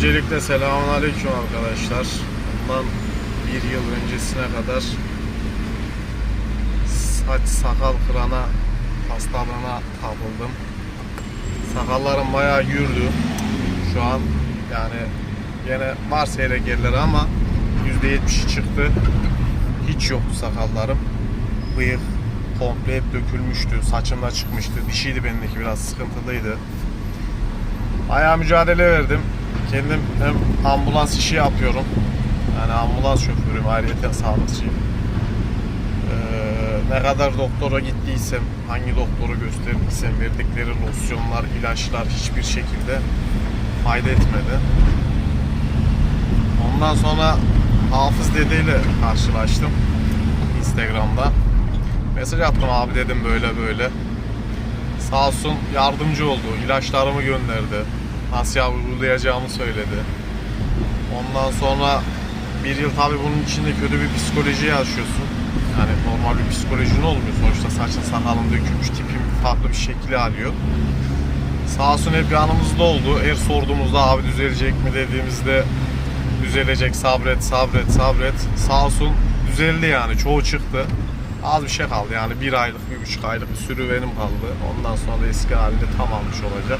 Öncelikle selamünaleyküm arkadaşlar. Bundan bir yıl öncesine kadar saç sakal kırana hastalığına kapıldım. Sakallarım bayağı yürüdü. Şu an yani gene var seyrekelleri ama %70'i çıktı. Hiç yoktu sakallarım. Bıyık komple hep dökülmüştü. Saçımda çıkmıştı. Dişiydi bendeki biraz sıkıntılıydı. Bayağı mücadele verdim. Kendim hem ambulans işi yapıyorum. Yani ambulans şoförüyüm, ayrıca sağlıkçıyım. Ee, ne kadar doktora gittiysem, hangi doktoru gösterdiysem verdikleri losyonlar, ilaçlar hiçbir şekilde fayda etmedi. Ondan sonra Hafız dedeyle karşılaştım Instagram'da. Mesaj attım abi dedim böyle böyle. Sağ olsun yardımcı oldu. İlaçlarımı gönderdi. Nasıl uygulayacağımı söyledi. Ondan sonra bir yıl tabi bunun içinde kötü bir psikoloji yaşıyorsun. Yani normal bir psikolojin olmuyor. Sonuçta saçın sakalın dökülmüş, tipin farklı bir şekli alıyor. Sağ olsun hep yanımızda oldu. Her sorduğumuzda abi düzelecek mi dediğimizde düzelecek sabret sabret sabret. Sağ olsun düzeldi yani çoğu çıktı. Az bir şey kaldı yani bir aylık bir buçuk aylık bir sürü benim kaldı. Ondan sonra da eski halinde tam almış olacak.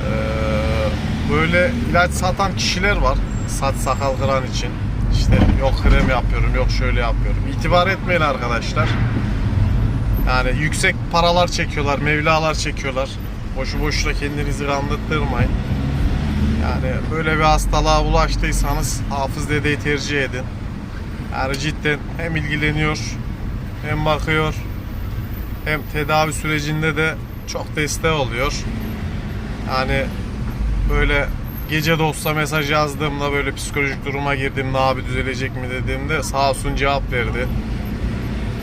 Ee, böyle ilaç satan kişiler var saç sakal kıran için. İşte yok krem yapıyorum yok şöyle yapıyorum. İtibar etmeyin arkadaşlar. Yani yüksek paralar çekiyorlar, mevlalar çekiyorlar. Boşu boşuna kendinizi kandırtmayın. Yani böyle bir hastalığa bulaştıysanız hafız dedeyi tercih edin. Yani cidden hem ilgileniyor hem bakıyor hem tedavi sürecinde de çok destek oluyor. Yani böyle gece de mesaj yazdığımda böyle psikolojik duruma girdiğimde abi düzelecek mi dediğimde sağ olsun cevap verdi.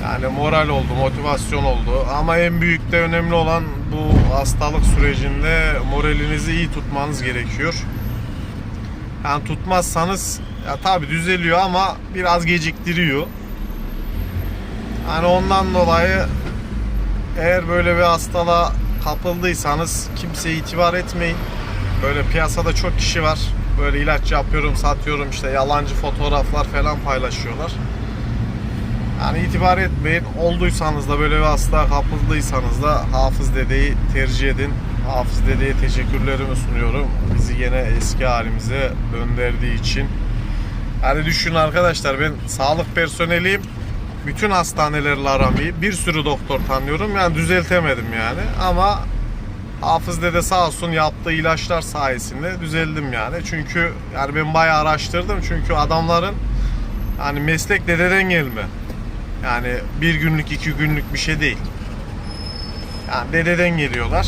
Yani moral oldu, motivasyon oldu. Ama en büyük de önemli olan bu hastalık sürecinde moralinizi iyi tutmanız gerekiyor. Yani tutmazsanız ya tabi düzeliyor ama biraz geciktiriyor. Hani ondan dolayı eğer böyle bir hastalığa kapıldıysanız kimseye itibar etmeyin. Böyle piyasada çok kişi var. Böyle ilaç yapıyorum, satıyorum işte yalancı fotoğraflar falan paylaşıyorlar. Yani itibar etmeyin. Olduysanız da böyle bir hastalığa kapıldıysanız da Hafız Dede'yi tercih edin. Hafız Dede'ye teşekkürlerimi sunuyorum. Bizi yine eski halimize döndürdüğü için. Yani düşünün arkadaşlar ben sağlık personeliyim. Bütün hastanelerle aram. Bir sürü doktor tanıyorum. Yani düzeltemedim yani. Ama Hafız Dede sağ olsun yaptığı ilaçlar sayesinde düzeldim yani. Çünkü yani ben bayağı araştırdım. Çünkü adamların hani meslek dededen gelme. Yani bir günlük iki günlük bir şey değil. Yani dededen geliyorlar.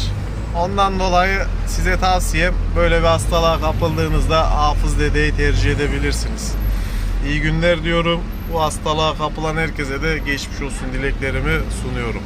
Ondan dolayı size tavsiyem böyle bir hastalığa kapıldığınızda hafız dedeyi tercih edebilirsiniz. İyi günler diyorum. Bu hastalığa kapılan herkese de geçmiş olsun dileklerimi sunuyorum.